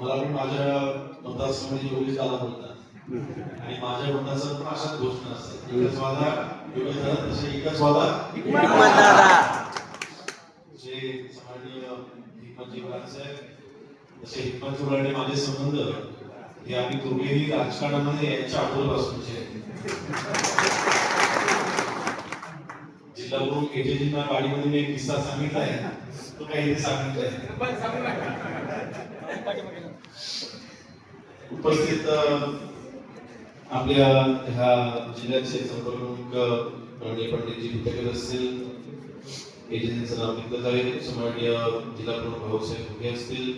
मला पण माझ्या मतदारसंघाची योगेश दादा बोलतात आणि माझ्या मताचं पण अशाच घोषणा असतात. एकच वादा योगेश दादा तसे एकच वादा जे हिकमतजी आहेत तसे हिकमतजी माझे संबंध हे आम्ही दोघेही राजकारणामध्ये यांच्या अगोदरपासूनचे. जिल्हा प्रमुख केजेजींना गाडीमध्ये मी एक किस्सा सांगितलाय तो काही इथे सांगितलाय उपस्थित आपल्या ह्या जिल्ह्याचे संपर्क प्रणय पंडितजी विद्याकर असतील एजन्सीचं नाव घेतलं जाईल सन्माननीय जिल्हा प्रमुख भाऊसाहेब घुगे असतील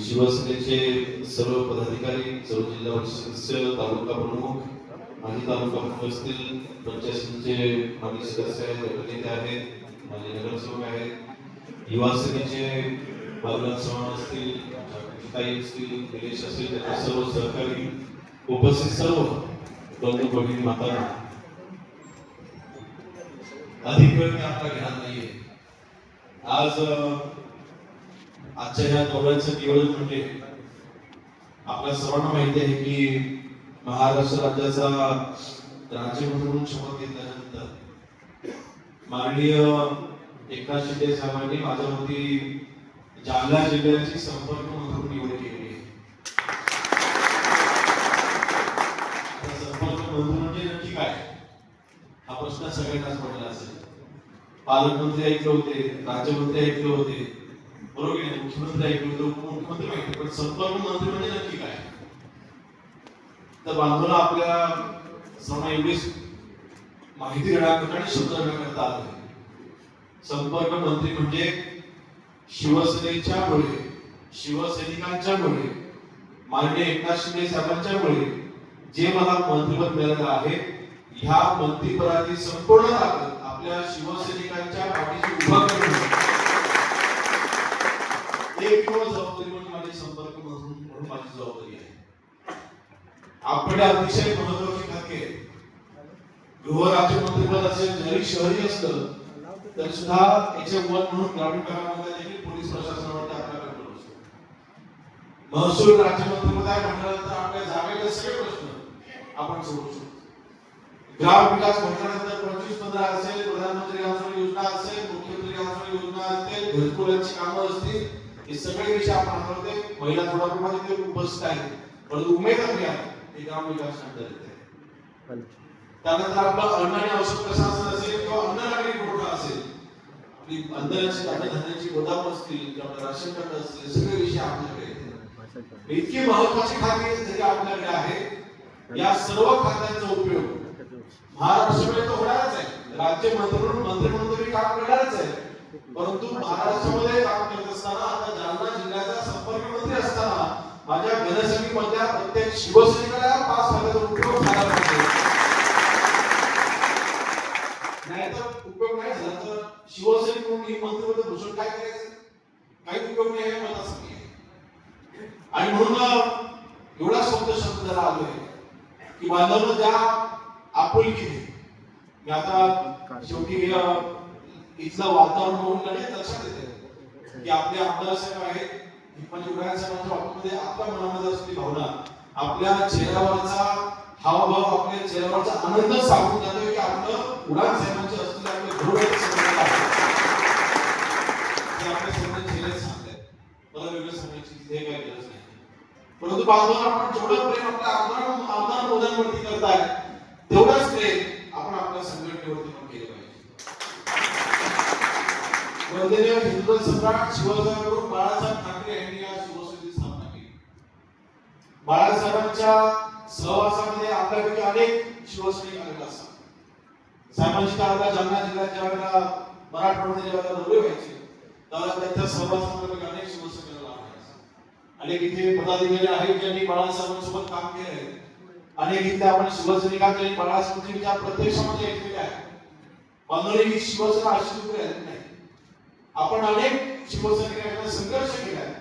शिवसेनेचे सर्व पदाधिकारी सर्व जिल्हा परिषद सदस्य तालुका प्रमुख माजी तालुका प्रमुख असतील पंचायत समितीचे माजी सदस्य आहेत गटनेते आहेत माजी नगरसेवक आहेत युवा सेनेचे बाबुराव चव्हाण असतील जागृतीताई असतील निलेश असतील त्यांचे सर्व सहकारी उपस्थित सर्व बंधू भगिनी माता अधिक वेळ मी आपला घेणार नाहीये. आज आजच्या ह्या दौऱ्याचं नियोजन म्हणजे आपल्या सर्वांना माहिती आहे की महाराष्ट्र राज्याचा राज्य म्हणून शपथ घेतल्यानंतर माननीय एकनाथ शिंदे साहेबांनी माझ्यावरती जालना जिल्ह्याची संपर्क म्हणून निवड केली आहे. संपर्क मंत्री म्हणजे नक्की काय? हा प्रश्न सगळ्यांनाच पडला असेल. पालकमंत्री ऐकले होते राज्यमंत्री ऐकले होते. बरोबर आहे मुख्यमंत्री ऐकले होते उपमुख्यमंत्री माहिती पण संपर्क मंत्री म्हणजे नक्की काय? तर बांधवांना आपल्या सणा एवढीच माहिती देण्याकरता आणि शब्द देण्याकरता आलं संपर्क मंत्री म्हणजे शिवसेनेच्या मुळे शिवसैनिकांच्या मुळे माननीय एकनाथ शिंदे साहेबांच्या मुळे जे मला मंत्रिपद मिळालं आहे ह्या मंत्रिपदाची संपूर्ण ताकद आपल्या शिवसैनिकांच्या पाठीशी उभा करून एक जबाबदारी म्हणून माझे संपर्क मंत्री म्हणून माझी जबाबदारी आहे. आपल्या अतिशय महत्वाची खाते गृह राज्यमंत्रीपद असेल जरी शहरी असतं तरी सुद्धा त्याचे वन म्हणून ग्रामीण भागामध्ये देखील पोलीस प्रशासनावरती आपला कंट्रोल असतो महसूल राज्यमंत्रीपद आहे म्हटल्यानंतर आपल्या जागेचे सगळे प्रश्न आपण सोडू शकतो. ग्राम विकास म्हटल्यानंतर पंचवीस पंधरा असेल प्रधानमंत्री आवास योजना असेल मुख्यमंत्री आवास योजना असतील घरकुलांची कामं असतील हे सगळे विषय आपण हाताळते महिला थोडा प्रमाणात उपस्थित आहेत. परंतु उमेद आपली आहे ते ग्राम विकास अंतर्गत त्यानंतर आपला अन्न आणि औषध प्रशासन असेल किंवा अन्न नागरी पुरवठा असेल आपली अन्नधान्याची अन्नधान्याची गोदाम असतील किंवा राशन कार्ड असतील सगळे विषय आपल्याकडे आहेत. इतकी महत्वाची खाती जरी आपल्याकडे आहे या सर्व खात्यांचा उपयोग महाराष्ट्रामध्ये तो होणारच आहे. राज्य मंत्री म्हणून तरी काम करणारच आहे. परंतु महाराष्ट्रामध्ये काम करत असताना आता जालना जिल्ह्याचा संपर्क मंत्री असताना माझ्या घनसमितीमधल्या प्रत्येक शिवसैनिकाला पाच हजार उपयोग झाला पाहिजे नाहीतर उपयोग नाही झाला तर शिवसैनिक म्हणून हे मंत्रिपद भूषण काय करायचं? काही उपयोग नाही मला सांगितलं आणि म्हणून एवढा शब्द शब्द जरा आलोय की बांधवनं ज्या आपुलकीने मी आता शेवटी इथलं वातावरण बघून लगेच लक्षात येते की आपले आमदार साहेब आहेत म्हणजे उडान साहेबांच्या बाबतीमध्ये आपल्या मनामध्ये असलेली भावना आपल्या चेहऱ्यावरचा हावभाव आपल्या चेहऱ्यावरचा आनंद सांगून जातोय की आपलं उडान साहेबांचे असलेले आपले घरोघरी संबंध आहेत ते आपल्या चेहरे सांगतात मला वेगळं सांगायची हे काही गरज नाही. परंतु बांधवांना आपण जेवढं प्रेम आपल्या आमदार आमदार मोद्यांवरती करताय तेवढंच प्रेम आपण आपल्या संघटनेवरती पण केलं पाहिजे. वंदनीय हिंदू सम्राट शिवसाहेब बाळासाहेब ठाकरे यांनी या शिवसेनेची स्थापना केली. बाळासाहेबांच्या सहवासामध्ये आपल्यापैकी अनेक शिवसैनिक आलेले असतात. सामाजिक काळाला जालना जिल्ह्यात ज्या वेळेला मराठवाड्यामध्ये ज्या वेळेला दौरे व्हायचे त्यावेळेला त्यांच्या सहवासामध्ये अनेक शिवसैनिकांना अनेक इथे पदाधिकारी आहेत ज्यांनी बाळासाहेबांसोबत काम केले आहे. अनेक इथे आपण शिवसैनिकांच्या बाळासाहेबांच्या प्रत्यक्षामध्ये ऐकलेले आहे बांधवली ही शिवसेना अशी नाही. आपण अनेक शिवसैनिकांना संघर्ष केला आहे.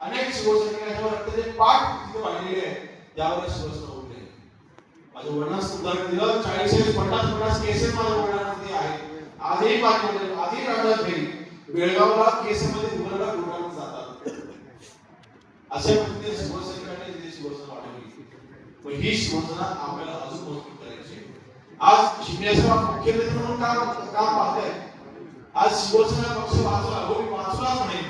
अनेक शिवसैनिकांच्या रक्ताचे पाठ तिथे वाढलेले आहेत. शिवसेना उभे आहे. माझ्या वडिलांना उदाहरण दिलं, चाळीस पन्नास पन्नास केसेस माझ्या वडिलांवरती आहेत. आजही माझे वडील, आजही राहतात घरी बेळगावला केसमध्ये रुग्णाला कोर्टामध्ये जातात. अशा पद्धतीने शिवसैनिकांनी तिथे शिवसेना वाढवली पण ही शिवसेना आपल्याला अजून मज़बूत करायची. आज शिवसेना मुख्यमंत्री म्हणून काम काम पाहताय? आज शिवसेना पक्ष वाचला हो मी वाचलाच नाही.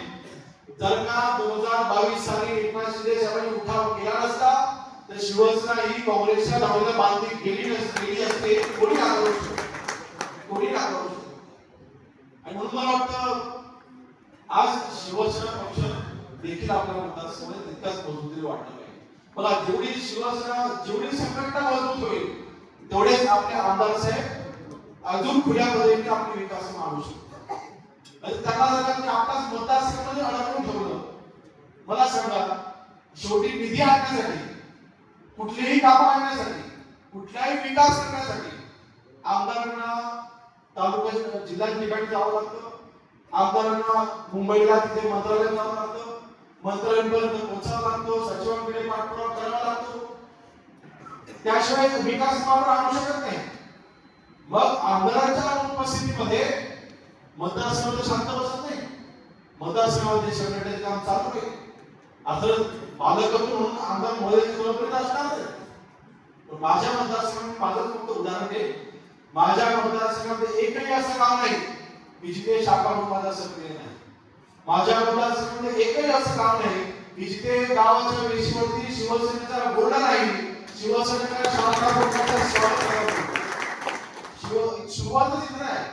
जर का दोन हज़ार बावीस साली एकनाथ शिंदे साहेबांनी उठाव केला तर शिवसेना ही काँग्रेसच्या धावल्या बांधली गेली गेली असते कोणी नाकारू शकतो कोणी नाकारू शकतो आणि म्हणून मला वाटतं आज शिवसेना पक्ष देखील आपल्या मतदारसंघात तितकाच मजबूतीने वाटलं पाहिजे मला जेवढी शिवसेना जेवढी संघटना मजबूत होईल तेवढेच आपले आमदार साहेब अजून खुल्या पद्धतीने आपले विकास मानू शकतो आणि म्हणजे त्यांना जर का तुम्ही आपल्याच मतदारसंघामध्ये अडकून ठेवलं मला सांगा शेवटी निधी आणण्यासाठी कुठलेही कामं आणण्यासाठी कुठलाही विकास करण्यासाठी आमदारांना तालुका जिल्हा ठिकाणी जावं लागतं. आमदारांना मुंबईला तिथे मंत्रालयात जावं लागतं. मंत्रालयापर्यंत पोहोचावं लागतो. सचिवांकडे पाठपुरावा करावा लागतो. त्याशिवाय विकास मात्र आणू शकत नाही. मग आमदारांच्या उपस्थितीमध्ये मतदारसंघामध्ये शांत बसत नाही. मतदारसंघामध्ये संघटनेचे काम चालू आहे. आता पालक म्हणून आमदार मोदीची जबाबदारी असणार माझ्या मतदारसंघात माझं फक्त उदाहरण दे माझ्या मतदारसंघामध्ये एकही असं गाव नाही की जिथे शाखा उत्पादन सक्रिय नाही. माझ्या मतदारसंघामध्ये एकही असं गाव नाही की जिथे गावाच्या वेशीवरती शिवसेनेचा बोर्ड नाही शिवसेनेच्या शाखा बोर्डाचा स्वागत करावा लागतो. शिव सुरुवातच इथे नाही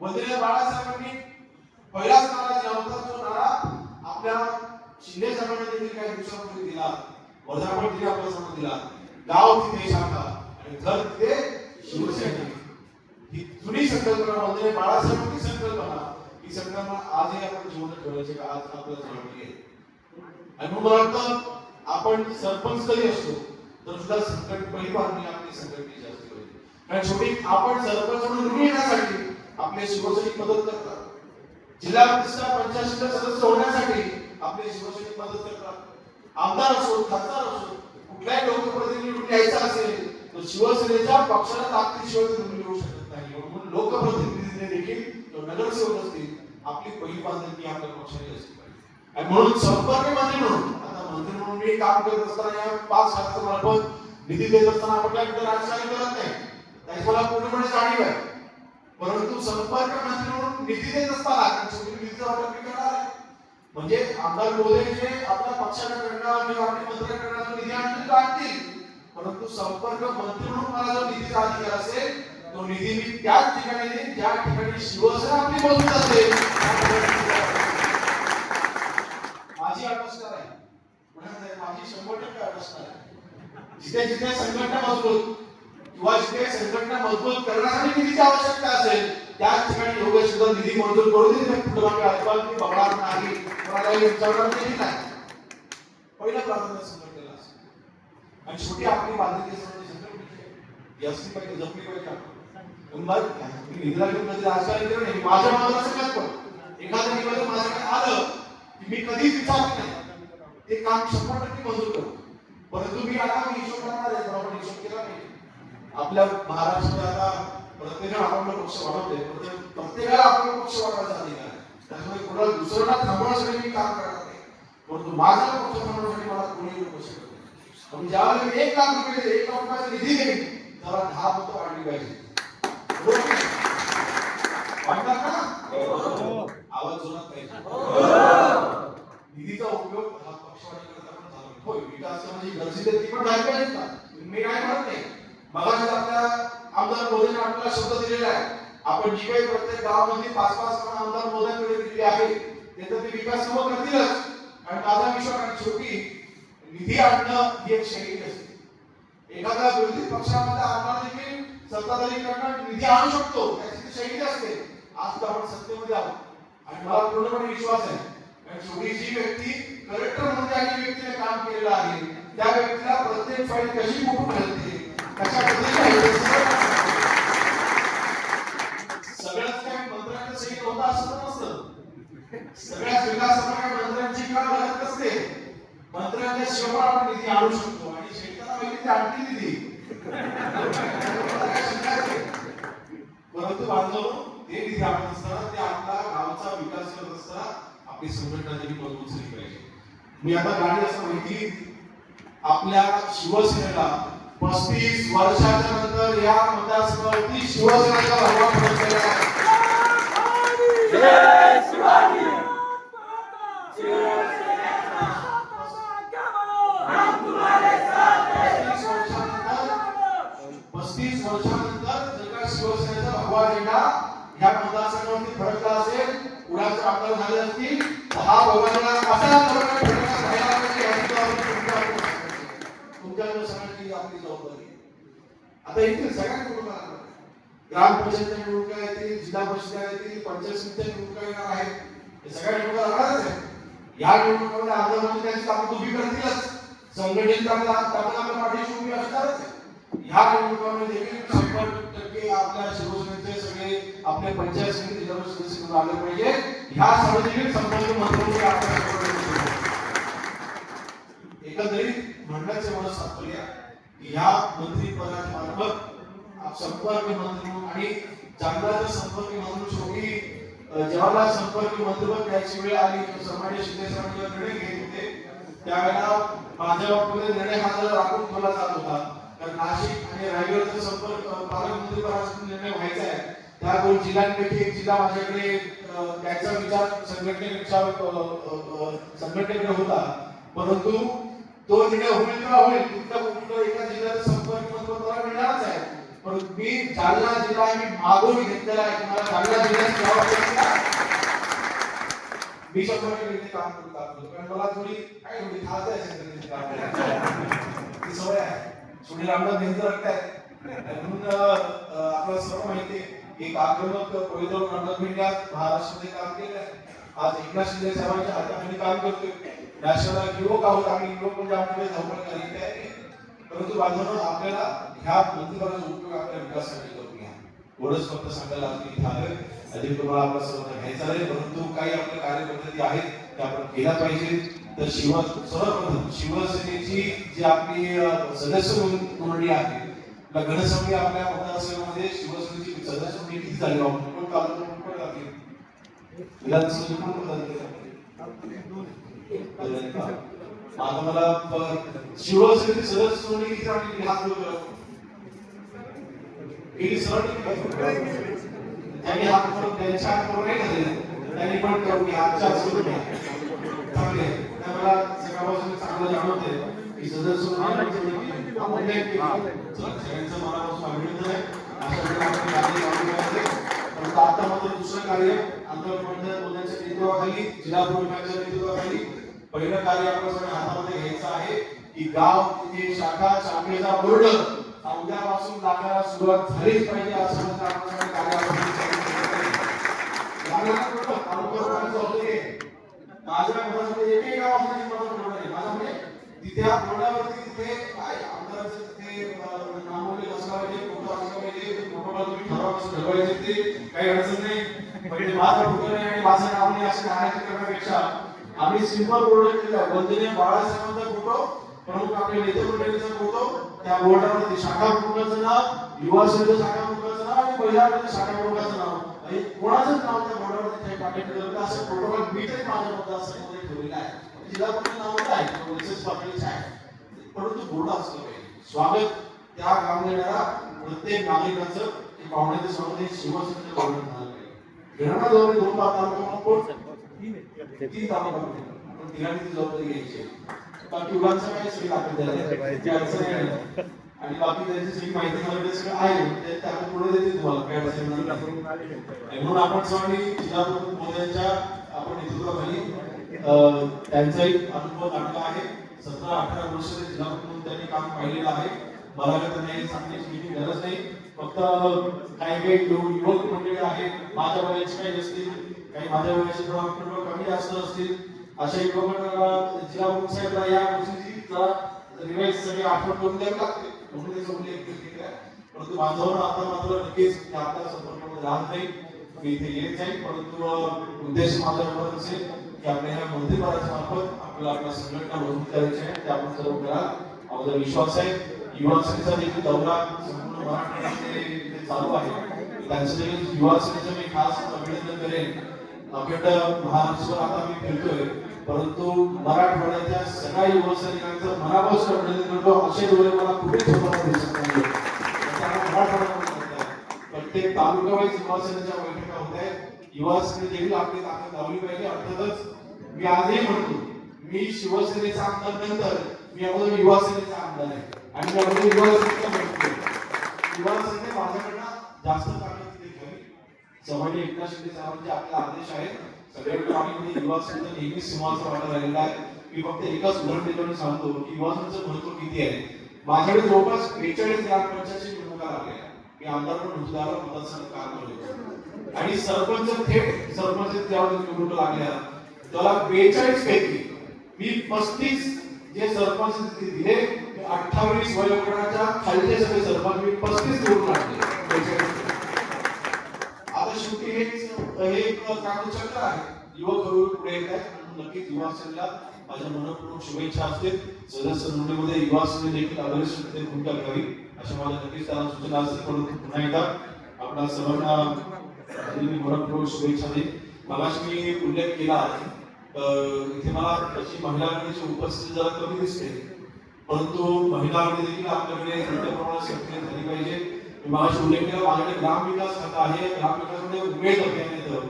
वंदनीय बाळासाहेबांनी पहिलाच नारा दिला होता. तो नारा आपल्या शिंदे साहेबांनी देखील काही दिवसांपूर्वी दिला. वर्धापन तिने आपला आपल्या दिला गाव तिथे शाखा आणि घर तिथे शिवसेना ही जुनी संकल्पना म्हणजे बाळासाहेबांची संकल्पना. ही संकल्पना आजही आपण जिवंत ठेवायची का? आज आपल्या जवळ आहे. आणि म्हणून मला वाटतं आपण सरपंच जरी असतो तर सुद्धा संकट पहिली बातमी आपली संकटची जास्त पाहिजे कारण शेवटी आपण सरपंच म्हणून निवडून येण्यासाठी आपले शिवसैनिक मदत करतात. जिल्हा परिषद पंचायतीचे सदस्य होण्यासाठी आपले शिवसैनिक मदत करतात. आमदार असो खासदार असो कुठल्याही लोकप्रतिनिधी निवडून यायचा असेल तर शिवसेनेच्या पक्षाला ताकदीशिवाय ते लिहू शकत नाही. म्हणून लोकप्रतिनिधीने देखील किंवा नगरसेवक असतील आपली पहिली बांधणी आपल्या पक्षाने असली पाहिजे. आणि म्हणून संपर्क मंत्री म्हणून आता मंत्री म्हणून मी काम करत असताना या पाच खात्याचं मार्फत निधी देत असताना आपण काय राजकारण करत नाही. त्याची मला पूर्णपणे जाणीव आहे. परंतु संपर्क मंत्री म्हणून निधी देत असताना निधीचा वाटप करणार म्हणजे आमदार मोदय जे आपल्या पक्षाकडनं किंवा आपल्या मंत्र्याकडनं जो निधी आणतील तो आणतील परंतु संपर्क मंत्री म्हणून मला जो निधीचा अधिकार असेल तो निधी मी त्याच ठिकाणी देईन ज्या ठिकाणी शिवसेना आपली मजबूत असेल माझी अट आहे. पुण्यात माझी शंभर टक्के अट आहे. जिथे जिथे संघटना मजबूत किंवा जिथे संघटना मजबूत करण्यासाठी निधीची आवश्यकता असेल त्याच ठिकाणी योगेश सुद्धा निधी मंजूर करू दे ते पुढे मागे अजिबात मी बघणार नाही. कोणालाही विचारणार नाही नाही पहिलं प्राधान्य संघटनेला असेल आणि शेवटी आपली बांधणी असणारी संघटनेची असली पाहिजे जपली पाहिजे आपण निधीला घेऊन कधी केलं नाही. माझ्या मनाला सगळ्यात पण एखादं निवेदन माझ्याकडे आलं की मी कधीच विचारत नाही. ते काम शंभर टक्के मंजूर परंतु मी आता मी हिशोब करणार आहे पण हिशोब केला नाही. आपल्या महाराष्ट्राला आता प्रत्येकाला आपण पक्ष वाढवते प्रत्येकाला आपण पक्ष वाढवायचा अधिकार आहे. त्यामुळे कोणाला दुसऱ्याला थांबवण्यासाठी मी काम करणार नाही. परंतु माझा पक्ष थांबवण्यासाठी मला कोणी नको शकत नाही. पण ज्यावेळेला मी एक लाख रुपये एक लाख रुपयाचा निधी देईल त्याला दहा मतं वाढली पाहिजे. वाढणार का आवाज जोरात पाहिजे. निधीचा उपयोग हा पक्षवाढीकरता पण झाला. होय विकास म्हणजे गरजेचे ती पण झाली पाहिजे ना मी काय म्हणत नाही. मगाशी आपल्या आमदार मोदींनी आपल्याला शब्द दिलेला आहे. आपण जी काही प्रत्येक गावामध्ये पाच पाच कामं आमदार मोदींकडे दिलेली आहे त्याचं ते विकास कामं करतीलच. आणि माझा विश्वास आहे शेवटी निधी आणणं ही एक शैली असते. एखादा विरोधी पक्षामध्ये आमदार देखील सत्ताधारीकडनं निधी आणू शकतो त्याची ती शैली असते. आज तर आपण सत्तेमध्ये आहोत. आणि मला पूर्णपणे विश्वास आहे. कारण शेवटी जी व्यक्ती कलेक्टर म्हणून ज्या व्यक्तीने काम केलेलं आहे त्या व्यक्तीला प्रत्येक फाईल कशी कुठून मिळते कशा सगळ्याच काय मंत्र्यांचं सही होतं असं नसतं. सगळ्याच विकासाला मंत्र्यांची का गरज नसते मंत्र्यांच्या आपण निधी आणू शकतो आणि शेतकऱ्यांना माहिती आणखी दिली परंतु बांधव ते निधी आणत असताना ते आपला गावचा विकास करत असताना आपली संघटना देखील मजबूत झाली पाहिजे. मी आता गाडी असं माहिती आपल्या शिवसेनेला पस्तीस वर्षाच्या नंतर या मतदारसंघावरती शिवसेनेचा भगवा फडकलेला आहे पस्तीस वर्षानंतर जर का शिवसेनेचा भगवा झेंडा ह्या मतदारसंघावरती फडकला असेल. झाले असतील. हा भगवा झेंडा असा तुमच्या आपली जबाबदारी. आता परिषद पंचायत समितीच्या निवडणुका येणार आहेत सगळ्या निवडणुका लागणारच आहेत या निवडणुकांमध्ये आमदार म्हणजे त्यांची ताकद उभी करतीलच. संघटित ताकद ताकद आपल्या पाठीशी उभी असणारच आहे. ह्या निवडणुकांमध्ये देखील शंभर टक्के आपल्या शिवसेनेचे सगळे, आपले पंचायत समिती जिल्हा परिषद सदस्य आले पाहिजे. ह्यासाठी देखील संपर्क मंत्री आपल्या एकंदरीत म्हणण्याचे एवढं तात्पर्य आहे. की ह्या मंत्रिपदाच्या मार्फत संपर्क मंत्री आणि चांगला संपर्क मंत्री शेवटी जेव्हा संपर्क मंत्री द्यायची वेळ आली. समाज शिंदे साहेबांनी निर्णय घेत होते. त्यावेळेला माझ्या बाबतीत निर्णय हा जर राखून ठेवला जात होता. कारण नाशिक आणि रायगडचा संपर्क अ, पालकमंत्रीपदाचा निर्णय व्हायचा आहे. त्या दोन जिल्ह्यांपैकी एक जिल्हा माझ्याकडे त्याचा विचार संघटनेपेक्षा संघटनेकडे होता. परंतु तो निर्णय होईल किंवा होईल तिथल्या कुठलं एका जिल्ह्याचा संपर्क मला मिळणारच आहे पण मी जालना जिल्हा मी मागून घेतलेला आहे. तुम्हाला जालना जिल्ह्यात जबाबदारी मी शंभर टक्के काम करू लागलो कारण मला थोडी काय थोडी खास आहे संघटनेची काम ती सवय आहे. सुनील रामदास भिंत रक्त आहे म्हणून आपल्याला सर्व माहिती आहे. एक आक्रमक पवित्र रामदास भेंड्यात महाराष्ट्रामध्ये काम केलं आहे आज एकनाथ शिंदे साहेबांच्या हाताखाली काम करतोय. राष्ट्राला युवक आहोत आम्ही युवक म्हणजे आपल्याकडे धावपळ करायची आहे. परंतु बांधवांनो आपल्याला ह्या मंत्रिपदाचा उपयोग आपल्या विकासासाठी करून घ्या. एवढंच फक्त सांगायला आज मी इथं आलोय अधिक तुम्हाला आपला सर्व घ्यायचा नाही परंतु काही आपल्या कार्यपद्धती आहेत त्या आपण केल्या पाहिजेत तर शिव सर्वप्रथम शिवसेनेची जी आपली सदस्य नोंद- नोंदणी आहे आपल्या घनसंख्या आपल्या मतदारसंघामध्ये शिवसेनेची सदस्य नोंदणी किती झाली? कोण तालुका कोण कोण कोण कोण लागली? आता मला शिवसेनेची सदस्य नोंदणी किती झाली हात वर सरळ? त्यांनी हात त्यांच्या हात वर नाही. त्यांनी पण करून आजच्या करून चांगले मला सकाळपासून चांगलं जाणवतंय की केली. चला, सगळ्यांचं मनापासून अभिनंदन आहे. आता मात्र दुसरं कार्य मंडळ बोलण्याच्या नेतृत्वाखाली जिल्हा प्रमुखाच्या नेतृत्वाखाली पहिलं कार्य आपल्या सगळ्या हातामध्ये घ्यायचं आहे. की गाव तिथे शाखा शाखेचा बोर्ड. हा उद्यापासून लागायला सुरुवात झालीच पाहिजे असं म्हणतं आपण सगळे कार्य आपण लागणार माझ्या मनामध्ये एकही गावामध्ये मला बोर्ड आहे माझा म्हणजे तिथे या बोर्डावरती तिथे काय आमदाराचं तिथे अं, नामोल्लेख असला पाहिजे फोटो असला पाहिजे फोटोला तुम्ही ठरवा कसं ठरवायचे ते. काही अडचण नाही. पण ते माझा फोटो नाही आणि माझं नाव नाही असं नाराजी करण्यापेक्षा आम्ही सिंपल बोर्ड केला वंदनीय बाळासाहेबांचा फोटो प्रमुख आपले नेते मंडळीचा फोटो त्या बोर्डावरती शाखा प्रमुखाचं नाव युवा सेनेचं शाखा प्रमुखाचं नाव आणि महिला शाखा प्रमुखाचं नाव. आणि कोणाचंच नाव त्या बोर्डावरती काही टाकायचं नव्हतं. असं प्रोटोकॉल मी तरी माझ्या मतदारसंघामध्ये ठेवलेला आहे. जिल्हा परिषद नाव आहे विशेष पातळीचं आहे. परंतु बोर्ड असलं पाहिजे. स्वागत त्या काम देणारा प्रत्येक नागरिकाचं हे पाहुण्याचं स्वागत हे शिवसेनेच्या बोर्डात झालं पाहिजे. घेणारा जवळ दोन बार तालुका कोण बाकी उडानचं काय आणि बाकी त्यांची सगळी माहिती मला सगळं आहे ते आपण पुढे देते तुम्हाला काय असेल म्हणून आपण सर्वांनी जिल्हा प्रमुख मोदयांच्या आपण नेतृत्वाखाली त्यांचा एक अनुभव लागला आहे सतरा अठरा वर्ष ते जिल्हा प्रमुख त्यांनी काम पाहिलेलं आहे मला काही त्यांना सांगण्याची किती गरज नाही फक्त काही काही युवक मंडळी आहेत माझ्या वयाचे काही असतील काही माझ्या वयाचे थोडा थोडं कमी जास्त असतील अशा युवकांना जिल्हा प्रमुख साहेबला या गोष्टीची जरा रिवाईज सगळी आठवण करून द्यावी लागते. म्हणून त्याचा उल्लेख ठीक आहे. परंतु माझ्यावर आता मात्र नक्कीच आता संपर्कामध्ये राहत नाही. मी इथे येत नाही. परंतु उद्देश माझा एवढाच असेल की आपल्या ह्या मंत्रिपदाच्या मार्फत आपल्याला आपल्या संघटना मजबूत करायची आहे. ते आपण सर्व करा. माझा विश्वास आहे. युवा सेनेचा देखील दौरा संपूर्ण महाराष्ट्रामध्ये चालू आहे. त्यांचं देखील युवा सेनेचं मी खास अभिनंदन करेन. अखंड महाराष्ट्र आता मी फिरतोय परंतु मराठवाड्याच्या सगळ्या युवा सैनिकांचं मनापासून अभिनंदन करतो असे डोळे मला कुठेच होताना दिसत नाही त्याचा हा मराठवाड्यामध्ये प्रत्येक तालुकावाईज युवा सेनेच्या बैठका होत आहेत. युवा सेने देखील आपली ताकद लावली पाहिजे. अर्थातच मी आजही म्हणतो मी शिवसेनेचा आमदार नंतर मी अगोदर युवा सेनेचा आमदार आहे. आणि मी अगोदर युवा सेनेचा युवा सेने माझ्याकडनं जास्त ताकद समाजी एकनाथ शिंदे साहेबांचे आपले आदेश आहेत सगळ्या ठिकाणी म्हणजे युवा संघ नेहमीच सिंहाचा वाटा झालेला आहे. मी फक्त एकच उदाहरण देतो सांगतो की युवा संघाचं महत्त्व किती आहे. माझ्याकडे जवळपास बेचाळीस ग्रामपंचायतची निवडणुका लागल्या मी आमदार रोजगार मतदारसंघ काम करतो आणि सरपंच थेट सरपंच त्यावर निवडणुका लागल्या. त्याला बेचाळीस पैकी मी पस्तीस जे सरपंच दिले अठ्ठावीस वयोगटाच्या खालचे सगळे सरपंच मी पस्तीस निवडून आणले 42. आता शेवटी तर हे एक कागदचक्र आहे. युवक हळूहळू पुढे येत आहे नक्कीच युवा सेनेला माझ्या मनपूर्वक शुभेच्छा असतील सदस्य मंडळीमध्ये युवा सेने देखील अग्रेसर भूमिका घ्यावी अशा माझ्या नक्कीच त्यांना सूचना असतील परंतु पुन्हा एकदा आपल्या सर्वांना मी मनपूर्वक शुभेच्छा देईन. मगाशी मी उल्लेख केला आहे इथे मला तशी महिला आघाडीची उपस्थिती जरा कमी दिसते. परंतु महिला देखील आपल्याकडे मोठ्या प्रमाणात सक्रिय झाली पाहिजे. मी मगाशी माझ्याकडे ग्राम विकास खातं आहे. ग्राम ग्रामविकासामध्ये उमेद अभियान येतं.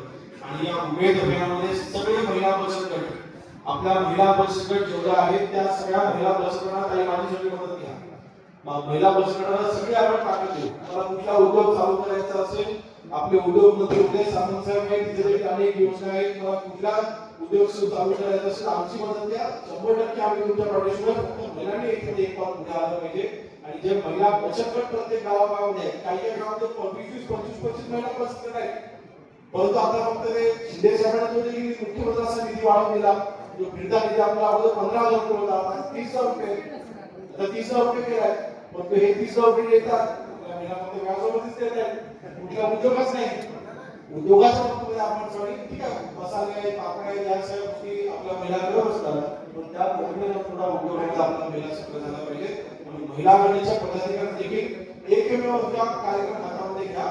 आणि या उमेद अभियानामध्ये सगळे महिला बचत गट आपल्या महिला बचत गट जेवढ्या आहेत त्या सगळ्या महिला बचत गटांना काही माझी सगळी मदत घ्या. महिला बचत गटाला सगळी आपण ताकद देऊ. मला कुठला उद्योग चालू करायचा असेल आपले उद्योग मंत्री उदय सामंत साहेब आहेत तिथे देखील अनेक योजना आहेत. किंवा कुठला उद्योग सुरू चालू करायचा असेल आमची मदत द्या शंभर टक्के आम्ही तुमच्या पाठीशी फक्त महिलांनी एखादी एक पाऊल पुढे आलं पाहिजे. आणि जे महिला बचत गट प्रत्येक गावागावामध्ये काही काही गावामध्ये पंचवीस वीस पंचवीस पंचवीस महिला बचत गट आहेत. परंतु आता फक्त ते शिंदे साहेबांना जो देखील निधी वाढवून दिला जो फिरता निधी आपला अगोदर पंधरा हजार रुपये होता आता तीस हजार रुपये. आता तीस हजार रुपये केलाय परंतु हे तीस हजार रुपये येतात फक्त व्याजामध्येच देत आहेत. कुठला उद्योगच नाही. उद्योगाच्या बाबतीमध्ये आपण सगळी ठीक आहे मसाले पापड या सगळ्या गोष्टी आपल्या महिलांकडे असतात पण त्या प्रक्रियेला थोडा उद्योग उद्योगाचा आपल्या महिला सक्रिय झाला पाहिजे. आणि महिला आघाडीच्या पदाधिकारी देखील एकमेव त्या कार्यक्रम हातामध्ये घ्या.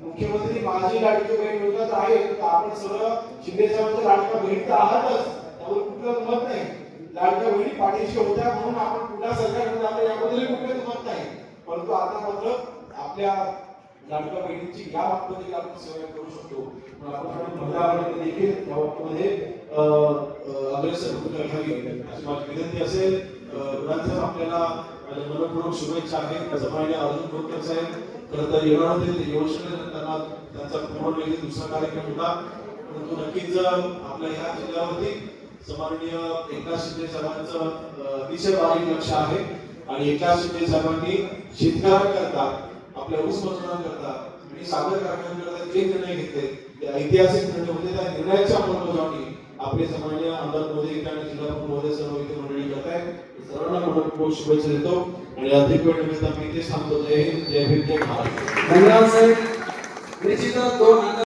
मुख्यमंत्री माझी लाडकी बहीण योजना तर आहे तर आपण सगळं शिंदे साहेबांच्या लाडक्या बहीण तर आहातच. त्यावर कुठलं मत नाही. लाडक्या बहिणी पाठीशी होत्या म्हणून आपण कुठल्या सरकारकडे जातो याबद्दल कुठलेच मत नाही. परंतु आता मात्र आपल्या लाडक्या बहिणींची या बाबतीत देखील आपण सेवा करू शकतो. आपण महिला आघाडीने देखील या बाबतीमध्ये अग्रेसर भूमिका घ्यावी अशी माझी विनंती असेल. अं, गुणांचं आपल्याला मनपूर्वक शुभेच्छा आहेत. त्याचं पाहिजे अर्जुन खोतकर साहेब खरं तर येणार होते. ते येऊ शकले त्यांना त्यांचा पूर्ण वेळी दुसरा कार्यक्रम होता. परंतु नक्कीच आपल्या ह्या जिल्ह्यावरती सन्माननीय एकनाथ शिंदे साहेबांचं अतिशय बारीक लक्ष आहे. आणि एकनाथ शिंदे साहेबांनी शेतकऱ्यांकरता आपल्या ऊस मजुरांकरता आणि साखर कारखान्यांकरता जे निर्णय घेतले ते ऐतिहासिक निर्णय होते. त्या निर्णयाच्या अंमलबजावणी आपले सन्माननीय आमदार मोदी आणि जिल्हा प्रमुख महोदय सर्व इथे मंडळी करत आहेत सर्वांना मनपूर्वक शुभेच्छा देतो. आणि अधिक वेळ निमित्त आम्ही इथे थांबतो जय हिंद जय हिंद जय महाराष्ट्र. धन्यवाद साहेब. निश्चितच दोन